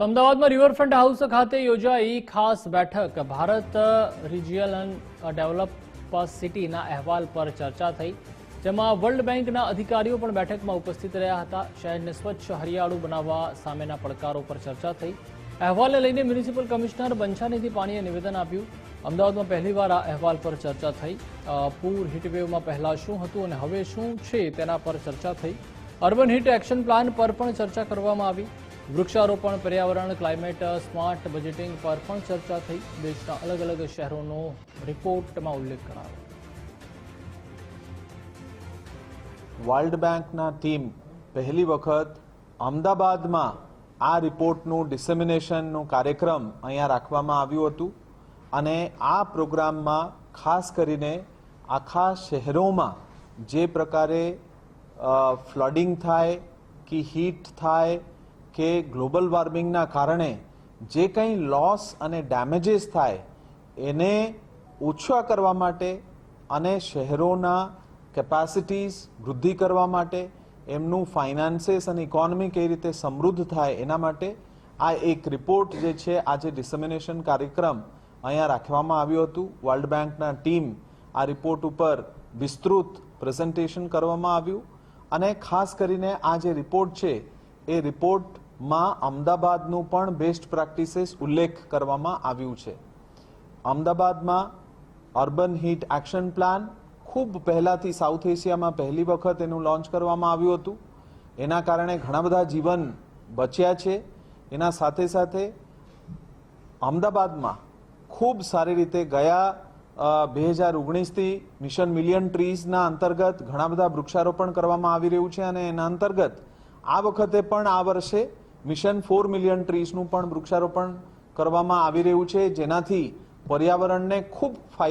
તો અમદાવાદમાં riverfront house ખાતે યોજાઈ ખાસ બેઠક. ભારત રિજિયલ ડેવલપ સિટીના અહેવાલ પર ચર્ચા થઈ, જેમાં વર્લ્ડ બેંકના અધિકારીઓ પણ બેઠકમાં ઉપસ્થિત રહ્યા હતા. શહેરને સ્વચ્છ હરિયાળું બનાવવા સામેના પડકારો પર ચર્ચા થઈ. અહેવાલને લઈને મ્યુનિસિપલ કમિશનર બંછાનિધિ પાણીએ નિવેદન આપ્યું. અમદાવાદમાં પહેલીવાર આ અહેવાલ પર ચર્ચા થઈ. પૂર હીટવેવમાં પહેલાં શું હતું અને હવે શું છે તેના પર ચર્ચા થઈ. અર્બન હીટ એક્શન પ્લાન પર પણ ચર્ચા કરવામાં આવી. વૃક્ષારોપણ, પર્યાવરણ, ક્લાઇમેટ, સ્માર્ટ બજેટિંગ પર પણ ચર્ચા થઈ. દેશના અલગ અલગ શહેરોનો રિપોર્ટમાં ઉલ્લેખ કરાયો. વર્લ્ડ બેંકના ટીમ પહેલી વખત અમદાવાદમાં આ રિપોર્ટનું ડિસેમિનેશનનું કાર્યક્રમ અહીંયા રાખવામાં આવ્યું હતું અને આ પ્રોગ્રામમાં ખાસ કરીને આખા શહેરોમાં જે પ્રકારે ફ્લડિંગ થાય કે હીટ થાય કે ગ્લોબલ વોર્મિંગના કારણે જે કંઈ લોસ અને ડેમેજીસ થાય, એને ઓછા કરવા માટે અને શહેરોના કેપેસિટીઝ વૃદ્ધિ કરવા માટે, એમનું ફાઇનાન્સીસ અને ઇકોનોમી કઈ રીતે સમૃદ્ધ થાય એના માટે આ એક રિપોર્ટ જે છે, આજે ડિસેમિનેશન કાર્યક્રમ અહીંયા રાખવામાં આવ્યું હતું. વર્લ્ડ બેંકના ટીમ આ રિપોર્ટ ઉપર વિસ્તૃત પ્રેઝન્ટેશન કરવામાં આવ્યું. અને ખાસ કરીને આ જે રિપોર્ટ છે, એ રિપોર્ટમાં અમદાવાદનું પણ બેસ્ટ પ્રેક્ટિસીસ ઉલ્લેખ કરવામાં આવ્યું છે. અમદાવાદમાં અર્બન હીટ એક્શન પ્લાન ખૂબ પહેલાંથી સાઉથ એશિયામાં પહેલી વખત એનું લોન્ચ કરવામાં આવ્યું હતું. એના કારણે ઘણા બધા જીવન બચ્યા છે. એના સાથે સાથે અમદાવાદમાં ખૂબ સારી રીતે ગયા બે હજાર ઓગણીસથી મિશન મિલિયન ટ્રીઝના અંતર્ગત ઘણા બધા વૃક્ષારોપણ કરવામાં આવી રહ્યું છે અને એના અંતર્ગત આ વખતે પણ આ વર્ષે મિશન ફોર મિલિયન ટ્રીઝનું પણ વૃક્ષારોપણ કરવામાં આવી રહ્યું છે. જેનાથી પર્યાવરણને ખૂબ ફાયદો